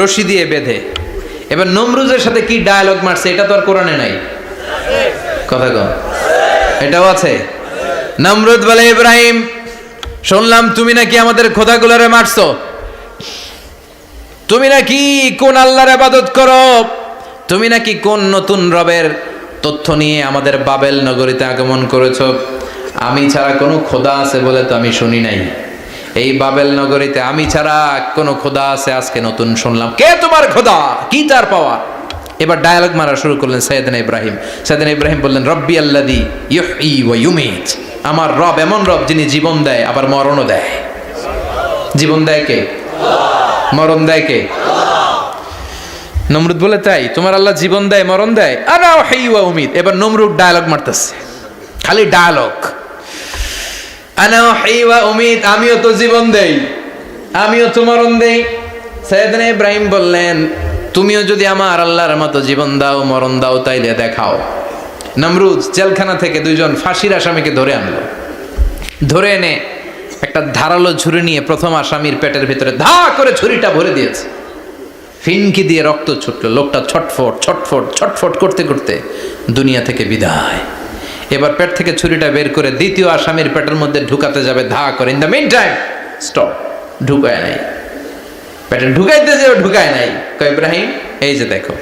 রশি দিয়ে বেঁধে। এবার নমরুজের সাথে কি ডায়ালগ মারছে, এটা তো আর কোরআনে নাই। কথা কম এটাও আছে। নমরুদ বলে, ইব্রাহিম, শুনলাম তুমি নাকি আমাদের খোদাগুলারে মারছো। তুমি নাকি কোন আল্লাহর আবাদত করো? তুমি নাকি কোন নতুন রবের তথ্য নিয়ে আমাদের বাবেল নগরীতে আগমন করেছ? আমি ছাড়া কোনো খোদা আছে বলে তো আমি শুনি নাই। এই বাবেল নগরীতে আমি ছাড়া কোনো খোদা আছে? আজকে নতুন শুনলাম। কে তোমার খোদা? কি তার পাওয়া এবার ডায়ালগ মারা শুরু করলেন সৈয়দিন ইব্রাহিম। সৈয়দিন ইব্রাহিম বললেন, রব্বি আল্লাদি ইউহি ওয়া ইউমিত। আমার রব এমন রব যিনি জীবন দেয়, আবার মরণও দেয়। জীবন দেয় কে? মরণ দেয় কে? নমরুদ বলে, তাই, তোমার আল্লাহ জীবন দেয়, মরণ দেয়? আনা হাইওয়া উমিদ এবার নমরুদ ডায়ালগ মারতেছে। খালি ডায়ালগ আমিও তো জীবন দেই। আমিও তো মরণ দেই। সৈয়দনা ইব্রাহিম বললেন, তুমিও যদি আমার আল্লাহর মতো জীবন দাও, মরণ দাও, তাইলে দেখাও। নমরুদ জেলখানা থেকে দুইজন ফাঁসির আসামিকে ধরে আনলো। ধরে এনে একটা ধারালো ছুরি নিয়ে প্রথম আসামির পেটের ভিতরে ধা করে ছুরিটা ভরে দিয়েছে। ফিনকি দিয়ে রক্ত ছুটলো, লোকটা ছটফট ছটফট ছটফট করতে করতে দুনিয়া থেকে বিদায়। এবার পেট থেকে ছুরিটা বের করে দ্বিতীয় আসামির পেটের মধ্যে ঢুকাতে যাবে, ধা করে। In the main time stop ঢুকায় নাই। পেটে ঢুকাইতে যে ঢুকায় নাই। কয়, ইব্রাহিম, এই যে দেখো,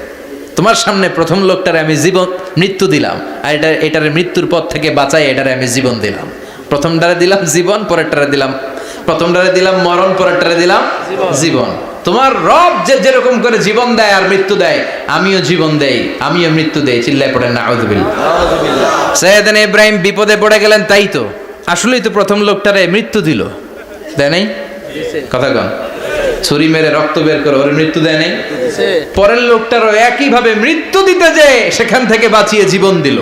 তোমার সামনে প্রথম লোকটারে আমি জীবন, মৃত্যু দিলাম, আর এটা, এটার মৃত্যুর পথ থেকে বাঁচাই, এটারে আমি জীবন দিলাম। প্রথমটারে দিলাম জীবন, পরেরটারে দিলাম, প্রথমটারে দিলাম মরণ, পরেরটারে দিলাম জীবন। তোমার রব যে যেরকম করে জীবন দেয় আর মৃত্যু দেয়, আমিও জীবন দেই, আমিও মৃত্যু দেই, চিল্লায় পড়ে না সৈয়দান ইব্রাহিম বিপদে পড়ে গেলেন, তাই তো। আসলেই তো প্রথম লোকটারে মৃত্যু দিল। দেয় নাই? কথা কন। ছুরি মেরে রক্ত বের করে ওর মৃত্যু দেয় নাই? পরের লোকটারও একইভাবে মৃত্যু দিতে যে সেখান থেকে বাঁচিয়ে জীবন দিল।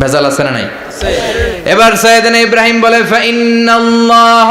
ভেজাল আছে না নাই? এবার সৈয়দান ইব্রাহিম বলে ফাইন্নাল্লাহ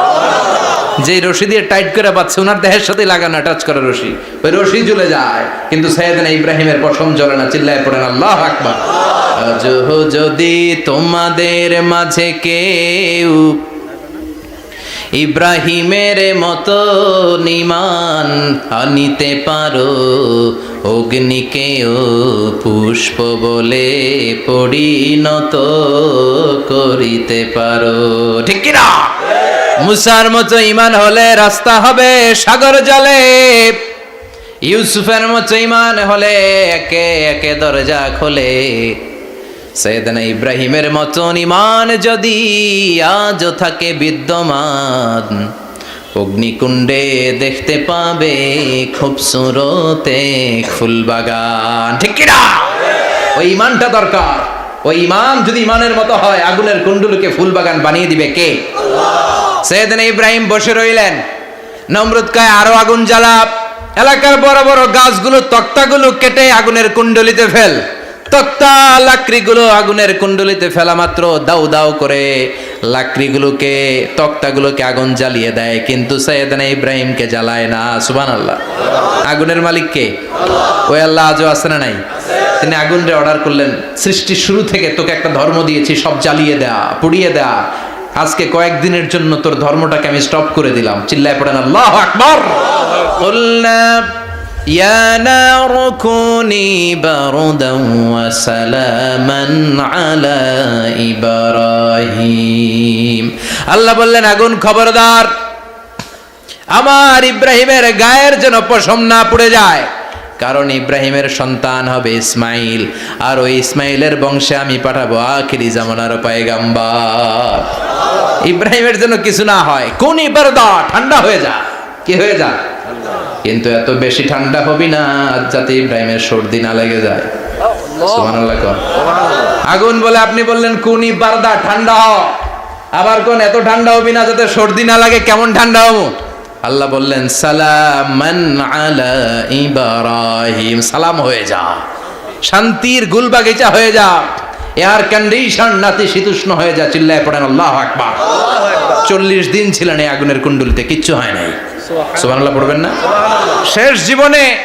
যে রশি দিয়ে টাইট করে পাচ্ছে ওনার দেহের সাথে লাগানো টাচ করা রশি। ওই রশি জ্বলে যায়, কিন্তু সৈয়দনা ইব্রাহিমের পশম জ্বলে না, চিল্লায় পড়েন, আল্লাহ আকবার। যদি তোমাদের মাঝে কেউ ইব্রাহিমের মতো নিমান আনিতে পারো অগ্নিকেও পুষ্প বলে পরিণত করিতে পারো। ঠিক কিনা? মুসার মতো ইমান হলে রাস্তা হবে সাগর জলে। ইউসুফের মতো ইমান হলে একে একে দরজা খোলে। সৈয়দনা ইব্রাহিমের মতন ইমান যদি আজও থাকে বিদ্যমান, অগ্নিকুণ্ডে দেখতে পাবে খুবসুরতে ফুল বাগান। ঠিক কিনা? ওই ইমানটা দরকার। ওই ইমান যদি ইমানের মতো হয়, আগুনের কুণ্ডুলকে ফুলবাগান বানিয়ে দিবে কে? সেদিন ইব্রাহিম বসে রইলেন। নমরুদ কায়, আরও আগুন জ্বালা এলাকার বড় বড় গাছগুলো, তক্তাগুলো কেটে আগুনের কুণ্ডলিতে ফেল। তক্তা, লাকড়িগুলো আগুনের কুণ্ডলিতে ফেলা মাত্র, দাউ দাউ করে লাকড়িগুলোকে, তক্তাগুলোকে আগুন জ্বালিয়ে দেয়। কিন্তু সৈয়দানা ইব্রাহিমকে জ্বালায় না সুবান আল্লাহ আগুনের মালিক কে? ওই আল্লাহ আজও আছে না নাই? তিনি আগুনরে অর্ডার করলেন। সৃষ্টির শুরু থেকে তোকে একটা ধর্ম দিয়েছি, সব জ্বালিয়ে দেয়া, পুড়িয়ে দেয়া। আজকে কয়েকদিনের জন্য তোর ধর্মটাকে আমি স্টপ করে দিলাম চিল্লায় পড়েন আল্লাহ আকবর قلنا يا نار كوني بردا وسلاما على إبراهيم আল্লাহ বললেন আগুন খবরদার আমার ইব্রাহিমের গায়ের যেন পশম না পড়ে যায় কারণ ইব্রাহিমের সন্তান হবে ইসমাইল আর ওই ইসমাইলের বংশে আমি পাঠাবো আখিরি জামানার পায়গাম্বার ইব্রাহিমের জন্য কিছু না হয়। কোন ইবারদা ঠান্ডা হয়ে যা। কি হয়ে যা? কিন্তু এত বেশি ঠান্ডা হবি না যাতে ইব্রাহিমের সর্দি না লেগে যায়। আগুন বলে আপনি বললেন কোন ইবারদা ঠান্ডা হ। আবার কোন এত ঠান্ডা হবি না যাতে সর্দি না লাগে কেমন ঠান্ডা হব? আল্লাহ বললেন সালামান আলা ইব্রাহিম। সালাম হয়ে যা। শান্তির গুলবাগিচা হয়ে যা। এয়ার কন্ডিশন নাতি শীতুষ্ণ হয়ে যা চিল্লায় পড়েন আল্লাহ আকবার। চল্লিশ দিন ছিলেন এই আগুনের কুণ্ডলিতে কিচ্ছু হয় নাই। সুবহানাল্লাহ। পড়বেন না? শেষ জীবনে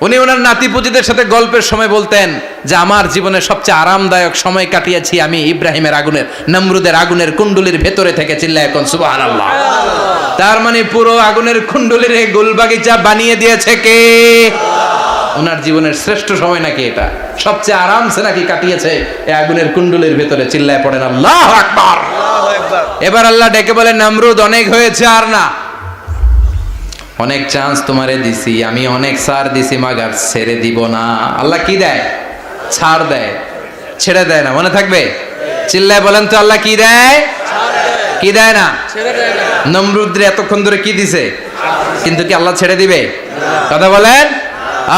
উনি ওনার নাতিপুতিদের সাথে গল্পের সময় বলতেন যে আমার জীবনে সবচেয়ে আরামদায়ক সময় কাটিয়েছি আমি ইব্রাহিমের আগুনের নমরুদের আগুনের কুণ্ডলির ভেতরে থেকে চিল্লায় এখন সুবহানাল্লাহ। তার মানে পুরো আগুনের কুণ্ডলির এই গোলবাগিচা বানিয়ে দিয়েছে কে? ওনার জীবনের শ্রেষ্ঠ সময় নাকি এটা? সবচেয়ে আরামসে নাকি কাটিয়েছে এই আগুনের কুণ্ডলির ভেতরে চিল্লায় পড়েন আল্লাহ আকবার। এবার আল্লাহ ডেকে বলেন নামরুদ অনেক হয়েছে আর না? অনেক চান্স তোমারে দিছি আমি অনেক সার দিছি মাগার ছেড়ে দিব না। আল্লাহ কি দেয়? ছাড় দেয়। ছেড়ে দেয় না মনে থাকবে? চিল্লায় বলেন তো আল্লাহ কি দেয়? কি দেয় না। নমরুদ্রে এতক্ষণ ধরে কি দিছে? কিন্তু কি আল্লাহ ছেড়ে দিবে? কথা বলেন?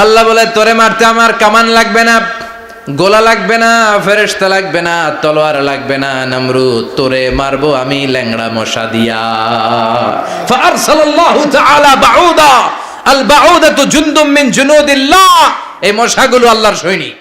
আল্লাহ বলে, তোরে মারতে আমার কামান লাগবে না, গোলা লাগবে না ফেরেস্তা লাগবে না, তলোয়ার লাগবে না নামরু তোরে মারবো আমি ল্যাংড়া মশা দিয়া। ফারসালাল্লাহু বাউদা। আল বাউদাতু মিন এই মশাগুলো আল্লাহর সৈনিক।